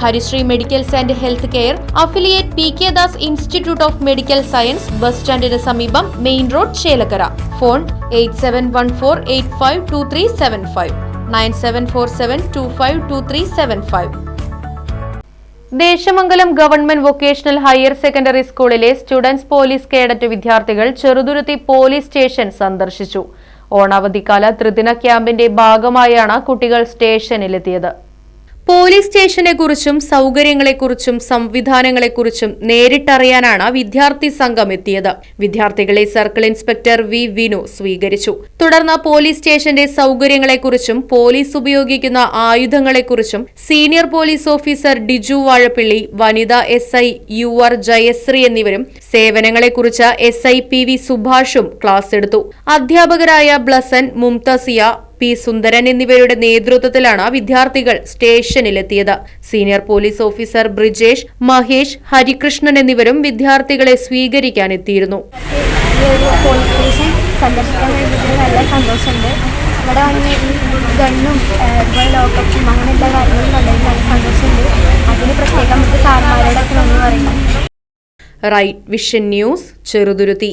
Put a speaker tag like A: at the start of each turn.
A: Harisree medicals and health care affiliate P K Das institute of medical science bus സ്റ്റാൻഡിന് സമീപം main road Chelakkara. Phone eight seven one four eight five two three seven five. Nine seven four seven two five two three seven five. Desamangalam government vocational higher secondary സ്കൂളിലെ students police cadet വിദ്യാർത്ഥികൾ Cheruthuruthy police station സന്ദർശിച്ചു. ഓണാവധിക്കാല ത്രിദിന ക്യാമ്പിന്റെ ഭാഗമായാണ് കുട്ടികൾ സ്റ്റേഷനിലെത്തിയത്. Police സ്റ്റേഷനെക്കുറിച്ചും സൗകര്യങ്ങളെക്കുറിച്ചും സംവിധാനങ്ങളെക്കുറിച്ചും നേരിട്ടറിയാനാണ് വിദ്യാർത്ഥി സംഘം എത്തിയത്. വിദ്യാർത്ഥികളെ സർക്കിൾ ഇൻസ്പെക്ടർ വി വിനു സ്വീകരിച്ചു. തുടർന്ന് പോലീസ് സ്റ്റേഷന്റെ സൗകര്യങ്ങളെക്കുറിച്ചും പോലീസ് ഉപയോഗിക്കുന്ന ആയുധങ്ങളെക്കുറിച്ചും senior police officer Diju Vazhappilly വനിതാ S I U R Jayasree എന്നിവരും സേവനങ്ങളെക്കുറിച്ച് എസ് ഐ പി വി സുഭാഷും ക്ലാസ് എടുത്തു. അധ്യാപകരായ ബ്ലസൻ മുംതസിയ പി സുന്ദരൻ എന്നിവരുടെ നേതൃത്വത്തിലാണ് വിദ്യാർത്ഥികൾ സ്റ്റേഷനിലെത്തിയത്. Senior police officer Brijesh Mahesh Harikrishnan എന്നിവരും വിദ്യാർത്ഥികളെ സ്വീകരിക്കാനെത്തിയിരുന്നു.
B: എത്തിയിരുന്നു ഗണ്ണും ലോക്കപ്പും അങ്ങനെ
A: റൈറ്റ് വിഷൻ ന്യൂസ് ചെറുതുരുത്തി.